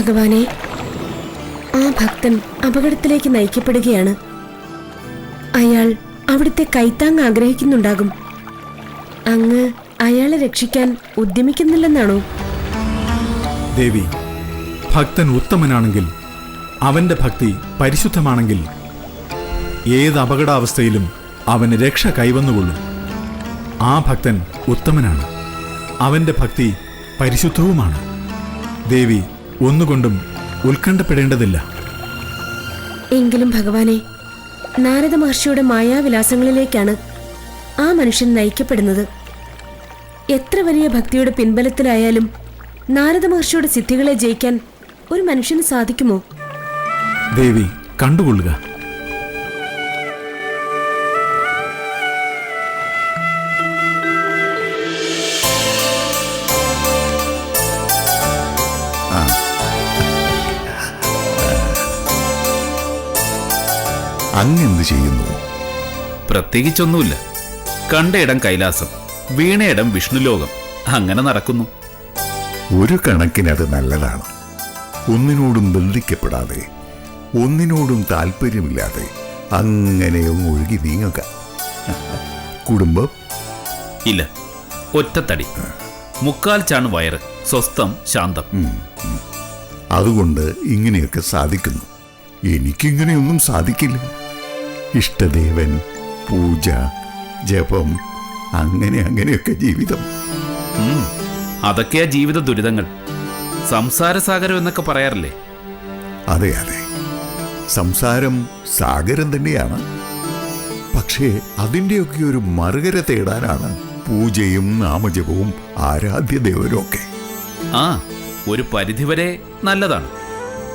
ഭഗവാനെ ആ ഭക്തൻ അപകടത്തിലേക്ക് നയിക്കപ്പെടുകയാണ്. അയാൾ അവിടുത്തെ കൈത്താങ് ആഗ്രഹിക്കുന്നുണ്ടാകും. അങ്ങ് അയാളെ രക്ഷിക്കാൻ ഉദ്യമിക്കുന്നില്ലെന്നാണോ? ദേവി ഭക്തൻ ഉത്തമനാണെങ്കിൽ അവന്റെ ഭക്തി പരിശുദ്ധമാണെങ്കിൽ ഏത് അപകടാവസ്ഥയിലും അവന് രക്ഷ കൈവന്നുകൊള്ളും. ആ ഭക്തൻ ഉത്തമനാണ്. അവന്റെ ഭക്തി പരിശുദ്ധവുമാണ്. ദേവി ഒന്നുകൊണ്ടും ഉത്കണ്ഠപ്പെടേണ്ടതില്ല. എങ്കിലും ഭഗവാനെ നാരദ മഹർഷിയുടെ മായാവിലാസങ്ങളിലേക്കാണ് ആ മനുഷ്യൻ നയിക്കപ്പെടുന്നത്. എത്ര വലിയ ഭക്തിയുടെ പിൻബലത്തിലായാലും നാരദ മഹർഷിയുടെ സിദ്ധികളെ ജയിക്കാൻ ഒരു മനുഷ്യന് സാധിക്കുമോ? ദേവി കണ്ടുകൊള്ളുക. അങ്ങെന്ത് ചെയ്യുന്നു? പ്രത്യേകിച്ചൊന്നുമില്ല. കണ്ടയിടം കൈലാസം വീണയിടം വിഷ്ണുലോകം. അങ്ങനെ നടക്കുന്നു. ഒരു കണക്കിനത് നല്ലതാണ്. ഒന്നിനോടും ബന്ധിക്കപ്പെടാതെ ഒന്നിനോടും താല്പര്യമില്ലാതെ അങ്ങനെ ഒഴുകി നീങ്ങുക. കുടുംബം? ഇല്ല. ഒറ്റത്തടി. മുക്കാൽ ചാണ് വയറ് സ്വസ്ഥം ശാന്തം. അതുകൊണ്ട് ഇങ്ങനെയൊക്കെ സാധിക്കുന്നു. എനിക്കിങ്ങനെയൊന്നും സാധിക്കില്ല. ഇഷ്ടദേവൻ പൂജ ജപം അങ്ങനെ അങ്ങനെയൊക്കെ ജീവിതം. അതൊക്കെയാ ജീവിത ദുരിതങ്ങൾ. സംസാരസാഗരം എന്നൊക്കെ പറയാറില്ലേ? അതെ അതെ. സംസാരം സാഗരം തന്നെയാണ്. പക്ഷേ അതിന്റെയൊക്കെ ഒരു മറുകര തേടാനാണ് പൂജയും നാമജപവും ആരാധ്യ ഒക്കെ ആ ഒരു പരിധിവരെ നല്ലതാണ്.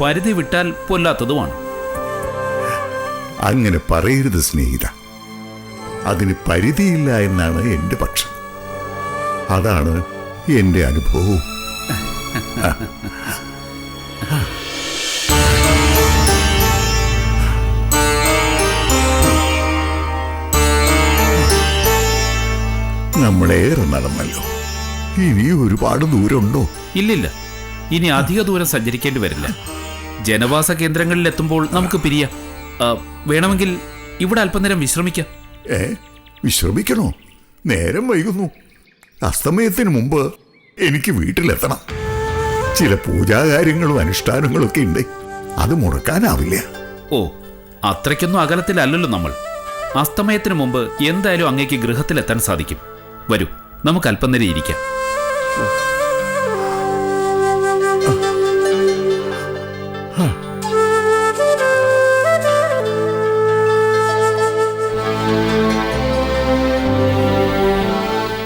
പരിധി വിട്ടാൽ പൊല്ലാത്തതുമാണ്. അങ്ങനെ പറയരുത് സ്നേഹിത. അതിന് പരിധിയില്ല എന്നാണ് എന്റെ പക്ഷം. അതാണ് എന്റെ അനുഭവവും. നമ്മളേറെ നടന്നല്ലോ. ഇനി ഒരുപാട് ദൂരമുണ്ടോ? ഇല്ലില്ല. ഇനി അധിക ദൂരം സഞ്ചരിക്കേണ്ടി വരില്ല. ജനവാസ കേന്ദ്രങ്ങളിൽ എത്തുമ്പോൾ നമുക്ക് പിരിയാം. വേണമെങ്കിൽ ഇവിടെ അല്പനേരം വിശ്രമിക്കാം. ഏ വിശ്രമിക്കണോ? നേരം വൈകുന്നു. അസ്തമയത്തിന് മുമ്പ് എനിക്ക് വീട്ടിലെത്തണം. ചില പൂജാകാര്യങ്ങളും അനുഷ്ഠാനങ്ങളും ഒക്കെ ഉണ്ട്. അത് മുടക്കാനാവില്ല. ഓ അത്രയ്ക്കൊന്നും അകലത്തിലല്ലല്ലോ നമ്മൾ. അസ്തമയത്തിന് മുമ്പ് എന്തായാലും അങ്ങേക്ക് ഗൃഹത്തിലെത്താൻ സാധിക്കും. വരൂ നമുക്ക് അല്പനേരം ഇരിക്കാം.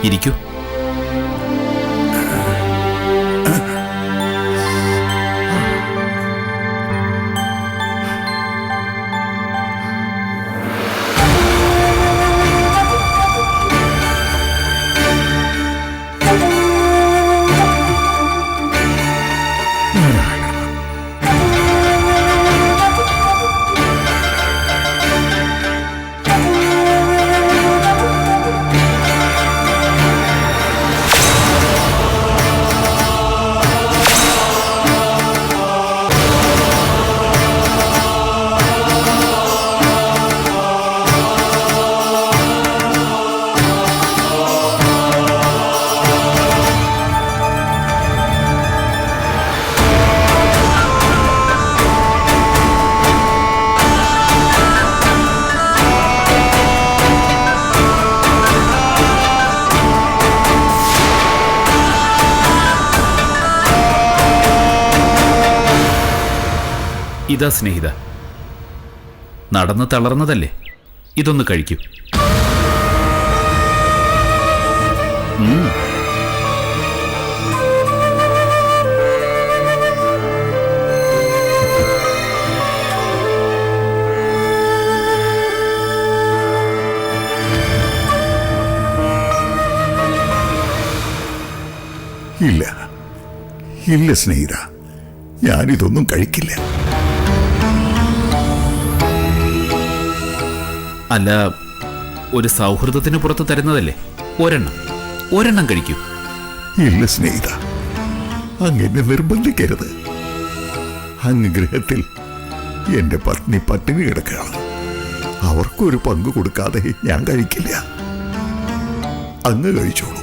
ഇരിക്കൂ. ഇതാ സ്നേഹിത. നടന്ന് തളർന്നതല്ലേ? ഇതൊന്ന് കഴിക്കൂ. ഇല്ല. ഇല്ല സ്നേഹിത. ഞാനിതൊന്നും കഴിക്കില്ല. അല്ല ഒരു സൗഹൃദത്തിന് പുറത്ത് തരുന്നതല്ലേ? ഒരെണ്ണം. ഒരെണ്ണം കഴിക്കൂ. ഇല്ല സ്നേഹിത. അങ്ങനെ നിർബന്ധിക്കരുത്. അങ്ങ് ഗ്രഹത്തിൽ എന്റെ പത്നി പട്ടിണി കിടക്കുകയാണ്. അവർക്കൊരു പങ്ക് കൊടുക്കാതെ ഞാൻ കഴിക്കില്ല. അങ്ങ് കഴിച്ചോളൂ.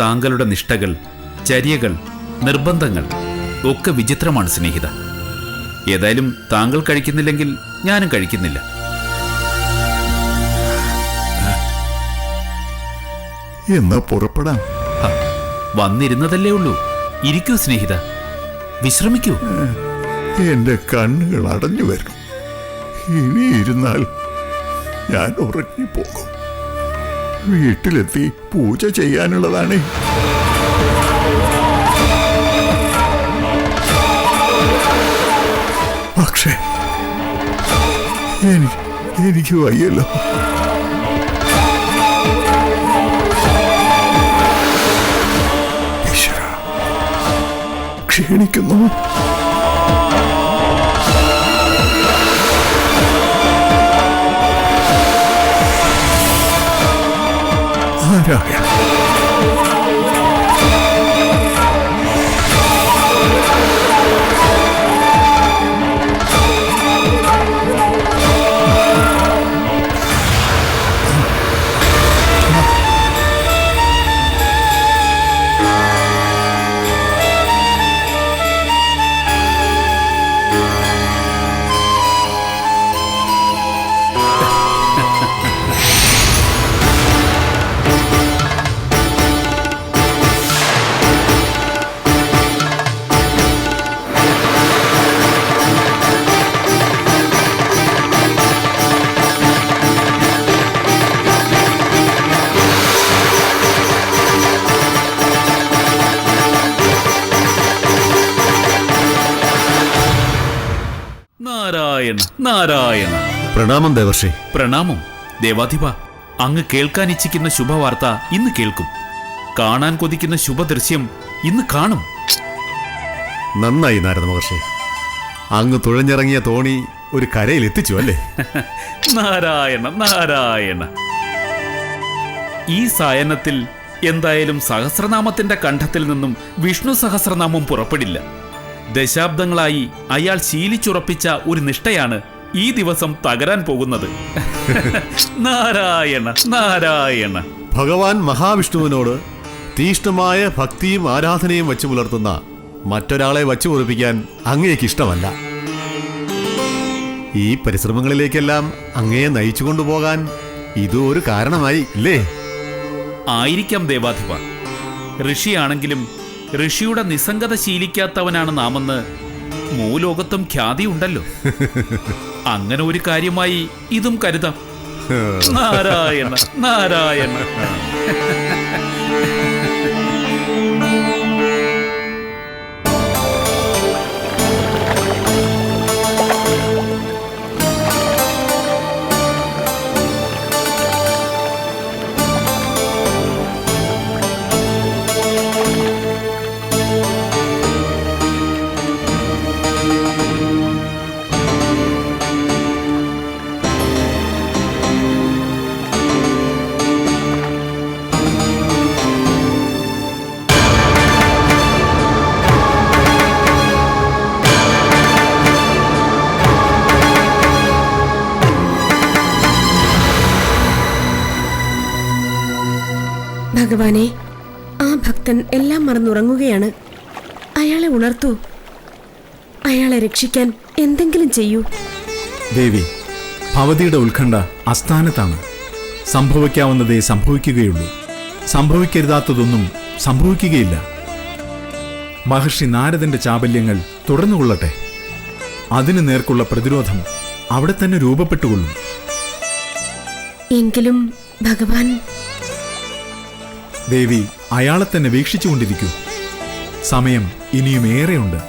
താങ്കളുടെ നിഷ്ഠകൾ ചര്യകൾ നിർബന്ധങ്ങൾ ഒക്കെ വിചിത്രമാണ് സ്നേഹിത. ഏതായാലും താങ്കൾ കഴിക്കുന്നില്ലെങ്കിൽ ഞാനും കഴിക്കുന്നില്ല. എന്നാ പുറപ്പെടാം. വന്നിരുന്നതല്ലേ ഉള്ളൂ. ഇരിക്കൂ സ്നേഹിത. വിശ്രമിക്കൂ. എന്റെ കണ്ണുകൾ അടഞ്ഞു വരും. ഇനി ഇരുന്നാൽ ഞാൻ ഉറങ്ങിപ്പോകും. വീട്ടിലെത്തി പൂജ ചെയ്യാനുള്ളതാണ്. പക്ഷേ എനി- എനിക്ക് വയ്യല്ലോ. ക്ഷീണിക്കുന്നു. നാരായണ നാരായണ. പ്രണാമം ദേവർഷി. പ്രണാമം. ദേവാധിപ അങ്ങ് കേൾക്കാൻ ഇച്ഛിക്കുന്ന ശുഭവാർത്ത ഇന്ന് കേൾക്കും. കാണാൻ കൊതിക്കുന്ന ശുഭദൃശ്യം ഇന്ന് കാണും. നന്നായി നാരദ മഹർഷി. അങ്ങ് തുഴഞ്ഞിറങ്ങിയ തോണി ഒരു കരയിൽ എത്തിച്ചു അല്ലേ? നാരായണ നാരായണ. ഈ സായനത്തിൽ എന്തായാലും സഹസ്രനാമത്തിന്റെ കണ്ഠത്തിൽ നിന്നും വിഷ്ണു സഹസ്രനാമം പുറപ്പെടില്ല. ദശാബ്ദങ്ങളായി അയാൾ ശീലിച്ചുറപ്പിച്ച ഒരു നിഷ്ഠയാണ് ഈ ദിവസം തകരാൻ പോകുന്നത്. നാരായണ നാരായണ. ഭഗവാൻ മഹാവിഷ്ണുവിനോട് തീഷ്ണമായ ഭക്തിയും ആരാധനയും വച്ചു പുലർത്തുന്ന മറ്റൊരാളെ വച്ചു പൊറിപ്പിക്കാൻ അങ്ങേക്ക് ഇഷ്ടമല്ല. ഈ പരിശ്രമങ്ങളിലേക്കെല്ലാം അങ്ങയെ നയിച്ചു കൊണ്ടുപോകാൻ ഇതും ഒരു കാരണമായി ഇല്ലേ? ആയിരിക്കാം ദേവാധിപ. ഋഷിയാണെങ്കിലും ഋഷിയുടെ നിസ്സംഗത ശീലിക്കാത്തവനാണ് നാമെന്ന് മൂലോകത്തും ഖ്യാതിയുണ്ടല്ലോ അങ്ങനെ ഒരു കാര്യമായി ഇതും കരുതാം. നാരായണ നാരായണ. ഭഗവാനെ ആ ഭക്തൻ എല്ലാം മറന്നുറങ്ങുകയാണ്. അയാളെ ഉണർത്തൂ. അയാളെ രക്ഷിക്കാൻ എന്തെങ്കിലും ചെയ്യൂ. ദേവി ഭവതിയുടെ ഉത്കണ്ഠ അസ്ഥാനത്താണ് സംഭവിക്കാവുന്നതേ സംഭവിക്കുകയുള്ളൂ. സംഭവിക്കരുതാത്തതൊന്നും സംഭവിക്കുകയില്ല. മഹർഷി നാരദന്റെ ചാബല്യങ്ങൾ തുടർന്നുകൊള്ളട്ടെ അതിനു നേർക്കുള്ള പ്രതിരോധം അവിടെ തന്നെ രൂപപ്പെട്ടുകൊള്ളും. എങ്കിലും ഭഗവാൻ ദേവി അയാളെ തന്നെ വീക്ഷിച്ചുകൊണ്ടിരിക്കൂ. സമയം ഇനിയും ഏറെയുണ്ട്.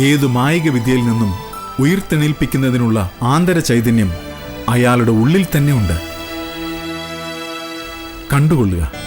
ഏതു മായിക വിദ്യയിൽ നിന്നും ഉയർത്തെണീൽപ്പിക്കുന്നതിനുള്ള ആന്തര ചൈതന്യം അയാളുടെ ഉള്ളിൽ തന്നെയുണ്ട് കണ്ടുകൊള്ളുക.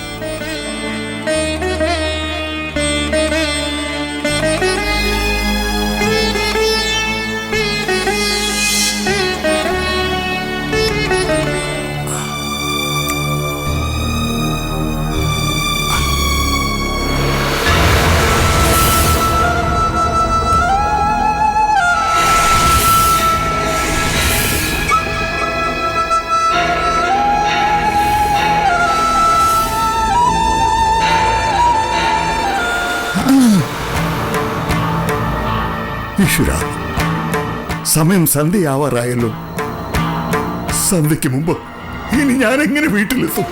ഈശ്വര സമയം സന്ധ്യയാവാറായല്ലോ. സന്ധ്യക്ക് മുമ്പ് ഇനി ഞാൻ എങ്ങനെ വീട്ടിലെത്തും?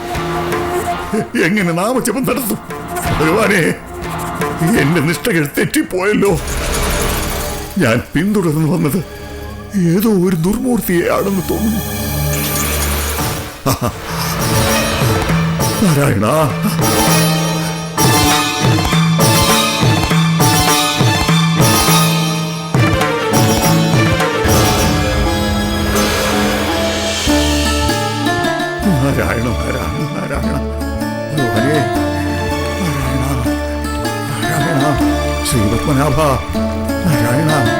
എങ്ങനെ നാമജപം നടത്തും? ഭഗവാനെ എന്റെ നിഷ്ഠകൾ തെറ്റിപ്പോയല്ലോ. ഞാൻ പിന്തുടർന്നു വന്നത് ഏതോ ഒരു ദുർമൂർത്തിയെയാണെന്ന് തോന്നുന്നു. നാരായണ. നാരായണ നാരായണ നാരായണ. ഭഗവാനേ നാരായണ നാരായണ. ശ്രീപത്മനാഭ നാരായണ.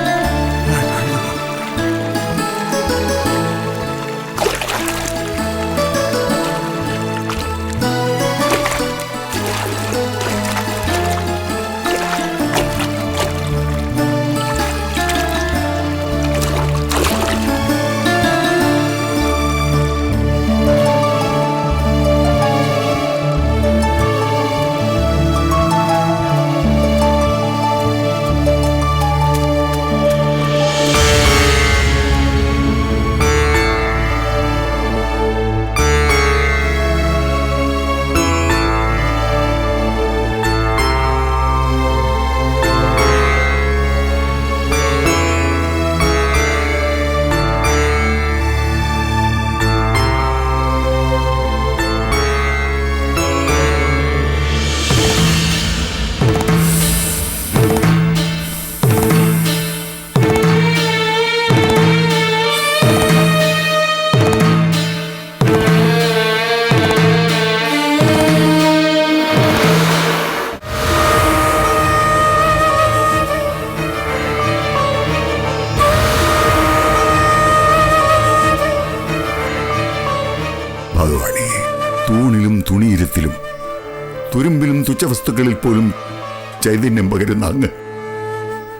ചൈതന്യം പകരുന്ന അങ്ങ്.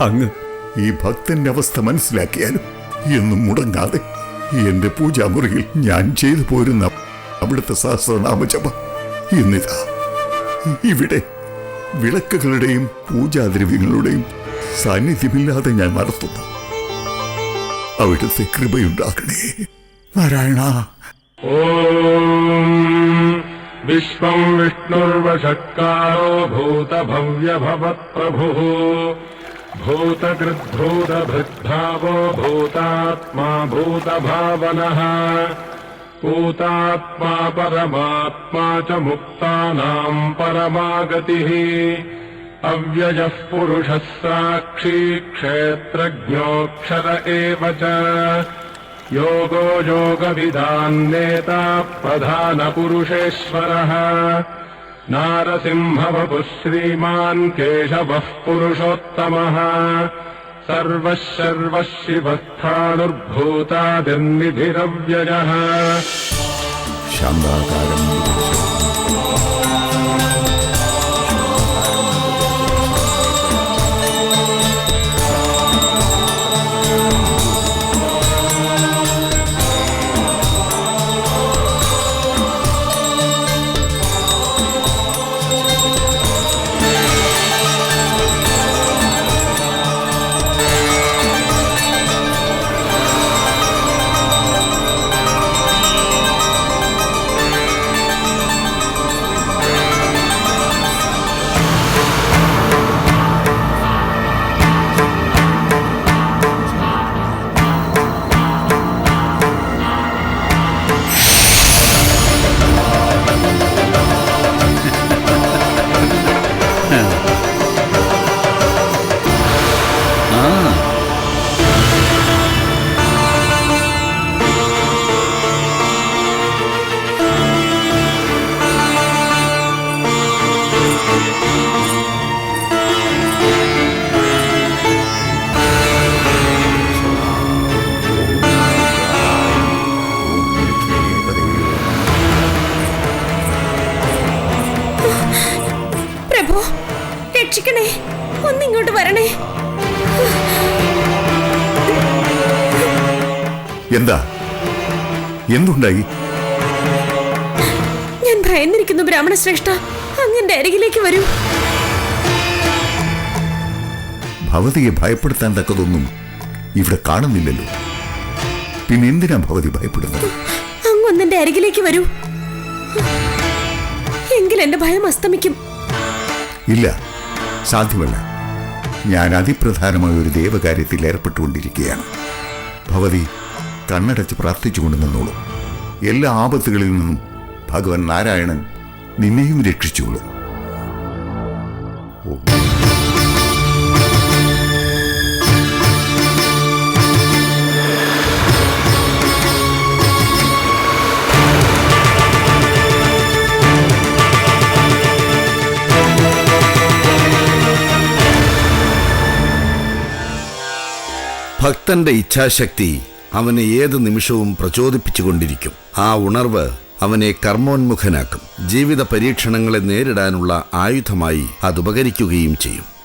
അങ്ങ് ഈ ഭക്തന്റെ അവസ്ഥ മനസ്സിലാക്കിയാലും എന്നും മുടങ്ങാതെ എന്റെ പൂജാമുറിയിൽ ഞാൻ ചെയ്തു പോരുന്ന അവിടുത്തെ സഹസ്രനാമജപ ഇന്നിതാ. ഇവിടെ വിളക്കുകളുടെയും പൂജാദ്രവ്യങ്ങളുടെയും സാന്നിധ്യമില്ലാതെ ഞാൻ നടത്തുന്നു. അവിടുത്തെ കൃപയുണ്ടാക്കണേ നാരായണ. ॐ विश्वम् विष्णुर्वषट्कारो भूतभव्यभवत्प्रभुः। भूतकृद्भूतभृद्भावो भूतात्मा भूतभावनः। भूतात्मा परमात्मा च मुक्तानाम् परमागतिः। अव्ययः पुरुषः साक्षी क्षेत्रज्ञोऽक्षर एव च योगो योगविदान्नेता प्रधानपुरुषेश्वरः नारसिंहवपुः श्रीमान् केशवः पुरुषोत्तमः सर्वः शर्वः शिवस्थानुर्भूतादिर्निधिरव्ययः शाम्बाकारम् എന്താ? എന്തുണ്ടായി? ഞാൻ ഭയന്നിരിക്കുന്നു ബ്രാഹ്മണ ശ്രേഷ്ഠ അങ്ങന്റെ അരികിലേക്ക് വരും. ഭവതിയെ ഭയപ്പെടുത്താൻ തക്കതൊന്നും ഇവിടെ കാണുന്നില്ലല്ലോ. പിന്നെ എന്തിനാ ഭവതി ഭയപ്പെടുന്നത്? അങ്ങൊന്നെന്റെ അരികിലേക്ക് വരൂ. എങ്കിൽ എന്റെ ഭയം അസ്തമിക്കും. ഇല്ല സാധ്യമല്ല. ഞാൻ അതിപ്രധാനമായ ഒരു ദേവകാര്യത്തിൽ ഏർപ്പെട്ടുകൊണ്ടിരിക്കുകയാണ്. ഭവതി കണ്ണടച്ച് പ്രാർത്ഥിച്ചുകൊണ്ട് നിന്നോളൂ. എല്ലാ ആപത്തുകളിൽ നിന്നും ഭഗവാൻ നാരായണൻ നിന്നെയും രക്ഷിച്ചോളൂ. ഭക്തന്റെ ഇച്ഛാശക്തി അവനെ ഏത് നിമിഷവും പ്രചോദിപ്പിച്ചുകൊണ്ടിരിക്കും. ആ ഉണർവ് അവനെ കർമ്മോന്മുഖനാക്കും. ജീവിത പരീക്ഷണങ്ങളെ നേരിടാനുള്ള ആയുധമായി അതുപകരിക്കുകയും ചെയ്യും.